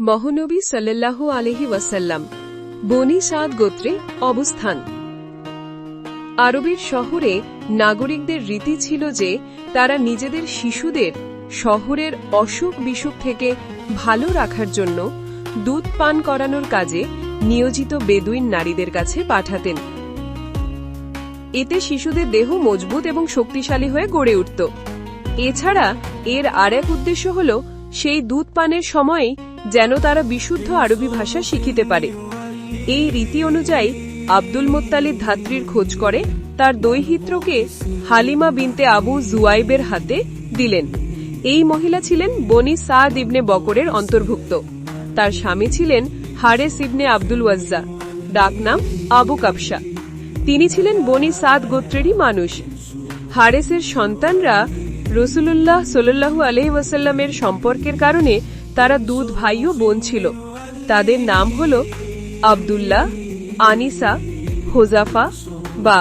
মহানবী সাল্লাল্লাহু আলহি ওয়াসাল্লাম, বনি সাদ গোত্রে অবস্থান। আরবের শহরে নাগরিকদের রীতি ছিল যে, তারা নিজেদের শিশুদের শহরের অসুখ বিসুখ থেকে ভালো রাখার জন্য দুধ পান করানোর কাজে নিয়োজিত বেদুইন নারীদের কাছে পাঠাতেন। এতে শিশুদের দেহ মজবুত এবং শক্তিশালী হয়ে গড়ে উঠত। এছাড়া এর আর এক উদ্দেশ্য হল, সেই দুধ পানের সময়েই যেন তারা বিশুদ্ধ আরবি ভাষা শিখিতে পারে। এই রীতি অনুযায়ী আব্দুল মোত্তালিব ধাত্রীর খোঁজ করে, তার দৈহিত্রকে হালিমা বিনতে আবু জুয়াইবের হাতে দিলেন। এই মহিলা ছিলেন বনি সাদ ইবনে বকরের অন্তর্ভুক্ত। তার স্বামী ছিলেন হারেস ইবনে আব্দুল ওয়াজ্জা, ডাকনাম আবু কাবসা তিনি ছিলেন বনি সাদ গোত্রেরই মানুষ। হারেসের সন্তানরা রসুলুল্লাহ সোল্লাহু আলহি ওয়াসাল্লামের সম্পর্কের কারণে তারা দুধ ভাই ও বোন ছিল। তাদের নাম হল আবদুল্লাহ, আনিসা, হোজাফা বা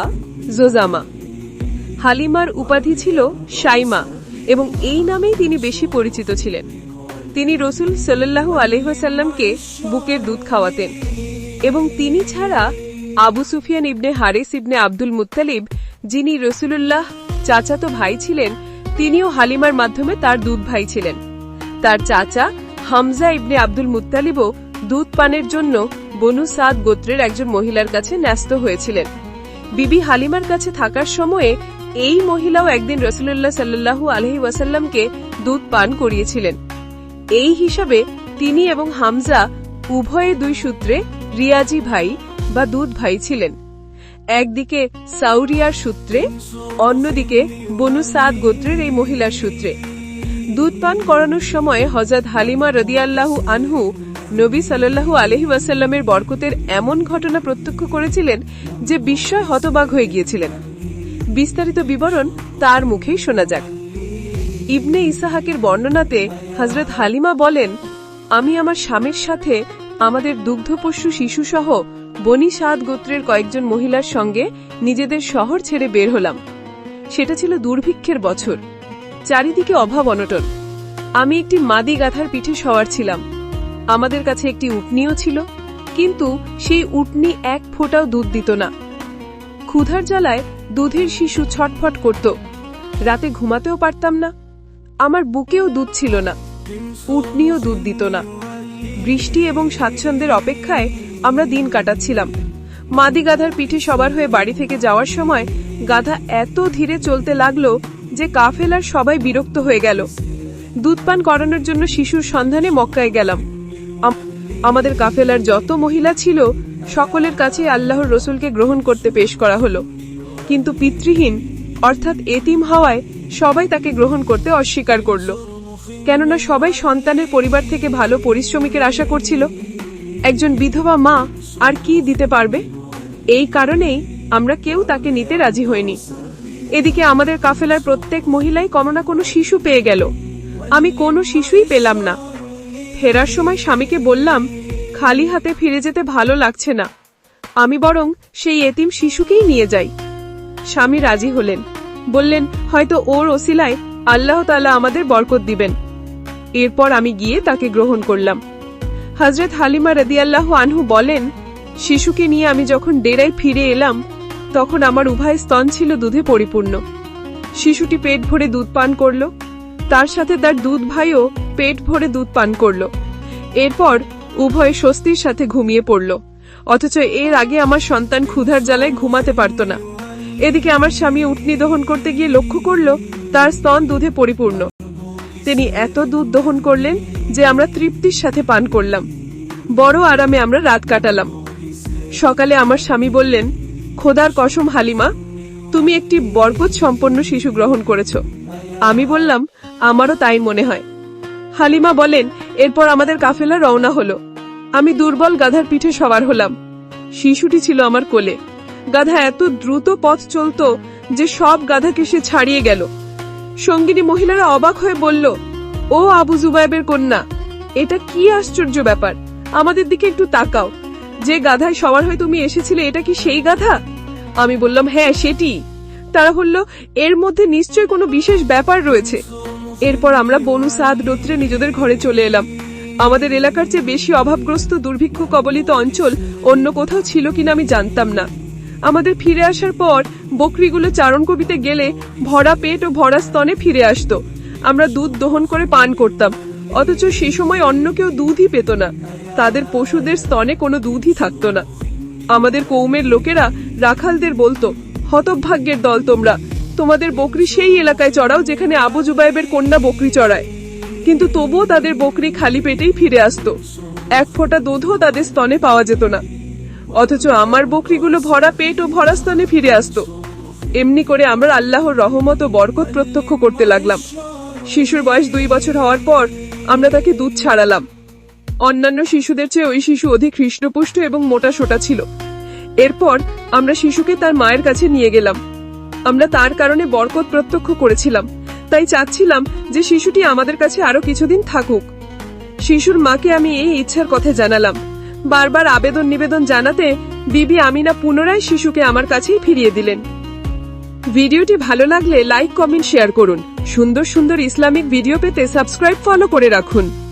জোজামা। হালিমার উপাধি ছিল সাইমা এবং এই নামেই তিনি বেশি পরিচিত ছিলেন। তিনি রসুল সাল্লাহু আলহাসাল্লামকে বুকের দুধ খাওয়াতেন এবং তিনি ছাড়া আবু সুফিয়ান ইবনে হারিস ইবনে আব্দুল মুত্তালিব, যিনি রসুলুল্লাহ চাচাতো ভাই ছিলেন, তিনিও হালিমার মাধ্যমে তার দুধ ভাই ছিলেন। তার চাচা হামজা ইবনে আব্দুল মুত্তালিবও দুধ পানের জন্য বনু সাদ গোত্রের একজন মহিলার কাছে ন্যস্ত হয়েছিলেন। বিবি হালিমার কাছে থাকার সময়ে এই মহিলাও একদিন রসুল্লাহ সাল্লাহু আলহি ওয়াসাল্লামকে দুধ পান করিয়েছিলেন। এই হিসাবে তিনি এবং হামজা উভয়ে দুই সূত্রে রিয়াজি ভাই বা দুধ ভাই ছিলেন। একদিকে সাউরিয়ার সূত্রে, অন্যদিকে বনু সাদ গোত্রের এই মহিলার সূত্রে। দুধ পান করানোর সময় হজরত হালিমা রদিয়াল্লাহু আনহু নবী সাল্লাল্লাহু আলহি ওয়াসাল্লামের বরকতের এমন ঘটনা প্রত্যক্ষ করেছিলেন যে বিস্ময় হতবাক হয়ে গিয়েছিলেন। বিস্তারিত বিবরণ তার মুখেই শোনা যাক। ইবনে ইসাহাকের বর্ণনাতে হজরত হালিমা বলেন, আমি আমার স্বামীর সাথে আমাদের দুগ্ধপোষ্য শিশুসহ বনি সাদ গোত্রের কয়েকজন মহিলার সঙ্গে নিজেদের শহর ছেড়ে বের হলাম। সেটা ছিল দুর্ভিক্ষের বছর। চারিদিকে অভাব অনটন। আমি একটি মাদি গাথার পিঠে সওয়ার ছিলাম। আমাদের কাছে একটি উটনিও ছিল, কিন্তু সেই উটনি এক ফোঁটাও দুধ দিত না। ক্ষুধার জ্বালায় দুধের শিশু ছটফট করত। রাতে ঘুমাতেও পারতাম না। আমার বুকেও দুধ ছিল না। উটনিও দুধ দিত না। বৃষ্টি এবং স্বাচ্ছন্দ্যের অপেক্ষায় আমরা দিন কাটাচ্ছিলাম। মাদি গাধার পিঠে সবার হয়ে বাড়ি থেকে যাওয়ার সময় গাধা এত ধীরে চলতে লাগল যে কাফেলার সবাই বিরক্ত হয়ে গেল। দুধ পান করানোর জন্য শিশুর সন্ধানে মক্কায় গেলাম। আমাদের কাফেলার যত মহিলা ছিল, সকলের কাছে আল্লাহর রসুলকে গ্রহণ করতে পেশ করা হলো। কিন্তু পিতৃহীন, অর্থাৎ এতিম হওয়ায় সবাই তাকে গ্রহণ করতে অস্বীকার করল। কেননা সবাই সন্তানের পরিবার থেকে ভালো পরিশ্রমিকের আশা করছিল। একজন বিধবা মা আর কি দিতে পারবে? এই কারণেই আমরা কেউ তাকে নিতে রাজি হইনি। এদিকে আমাদের কাফেলার প্রত্যেক মহিলাই কোনো না কোনো শিশু পেয়ে গেল। আমি কোনো শিশুই পেলাম না। ফেরার সময় স্বামীকে বললাম, খালি হাতে ফিরে যেতে ভালো লাগছে না। আমি বরং সেই এতিম শিশুকেই নিয়ে যাই। স্বামী রাজি হলেন। বললেন, হয়তো ওর ওসিলায় আল্লাহ তালা আমাদের বরকত দিবেন। এরপর আমি গিয়ে তাকে গ্রহণ করলাম। হজরত হালিমা রদিয়াল্লাহ আনহু বলেন, শিশুকে নিয়ে আমি যখন ডেরায় ফিরে এলাম তখন আমার উভয় স্তন ছিল দুধে পরিপূর্ণ। শিশুটি পেট ভরে দুধ পান করল। তার সাথে তার দুধ ভাইও পেট ভরে দুধ পান করল। এরপর উভয় স্বস্তির সাথে ঘুমিয়ে পড়ল। অথচ এর আগে আমার সন্তান ক্ষুধার জ্বালায় ঘুমাতে পারত না। এদিকে আমার স্বামী উটনি দহন করতে গিয়ে লক্ষ্য করল, তার স্তন দুধে পরিপূর্ণ। তিনি এত দুধ দহন করলেন যে আমরা তৃপ্তির সাথে পান করলাম। বড় আরামে আমরা রাত কাটালাম। সকালে আমার স্বামী বললেন খোদার কসম, হালিমা, তুমি একটি বরকত সম্পন্ন শিশু গ্রহণ করেছ। আমি বললাম, আমারও তাই মনে হয়। হালিমা বলেন, এরপর আমাদের কাফেলা রওনা হলো। আমি দুর্বল গাধার পিঠে সবার হলাম। শিশুটি ছিল আমার কোলে। গাধা এত দ্রুত পথ চলত যে সব গাধাকে সে ছাড়িয়ে গেল। সঙ্গিনী মহিলারা অবাক হয়ে বলল, ও আবু জুবাইবের কন্যা, এটা কি আশ্চর্য ব্যাপার? আমাদের দিকে একটু তাকাও। যে গাধায় সবার হয়ে তুমি এসেছিলে, এটা কি সেই গাধা? আমি বললাম হ্যাঁ সেটি। তারা বলল, এর মধ্যে নিশ্চয় কোনো বিশেষ ব্যাপার রয়েছে। এরপর আমরা বনু সাদ রোত্রে নিজেদের ঘরে চলে এলাম। আমাদের এলাকার চেয়ে বেশি অভাবগ্রস্ত দুর্ভিক্ষ কবলিত অঞ্চল অন্য কোথাও ছিল কিনা আমি জানতাম না। আমাদের ফিরে আসার পর বকরিগুলো চারণ কবিতে গেলে ভরা পেট ও ভরা স্তনে ফিরে আসতো। আমরা দুধ দহন করে পান করতাম। অথচ সে সময় অন্য কেউ দুধই পেত না। তাদের পশুদের স্তনে কোনো দুধই থাকতো না। আমাদের কৌমের লোকেরা রাখালদের বলতো, হতভাগ্যের দল তোমরা। তোমাদের বকরি সেই এলাকায় চড়াও যেখানে আবু জুবাইবের কন্যা বকরি চড়ায়। কিন্তু তবুও তাদের বকরি খালি পেটেই ফিরে আসতো। এক ফোঁটা দুধও তাদের স্তনে পাওয়া যেত না। অথচ আমার বকরিগুলো ভরা পেট ও ভরা স্তনে ফিরে আসতো। এমনি করে আমরা আল্লাহর রহমত ও বরকত প্রত্যক্ষ করতে লাগলাম। শিশুর বয়স দুই বছর হওয়ার পর আমরা তাকে দুধ ছাড়ালাম। অন্যান্য শিশুদের চেয়ে ওই শিশু অধিক হৃষ্টপুষ্ট এবং মোটা সোটা ছিল। এরপর আমরা শিশুকে তার মায়ের কাছে নিয়ে গেলাম। আমরা তার কারণে বরকত প্রত্যক্ষ করেছিলাম। তাই চাচ্ছিলাম যে শিশুটি আমাদের কাছে আরও কিছুদিন থাকুক। শিশুর মাকে আমি এই ইচ্ছার কথা জানালাম। বারবার আবেদন নিবেদন জানাতে বিবি আমিনা পুনরায় শিশুকে আমার কাছেই ফিরিয়ে দিলেন। ভিডিওটি ভালো লাগলে লাইক, কমেন্ট, শেয়ার করুন। সুন্দর সুন্দর ইসলামিক ভিডিও পেতে সাবস্ক্রাইব, ফলো করে রাখুন।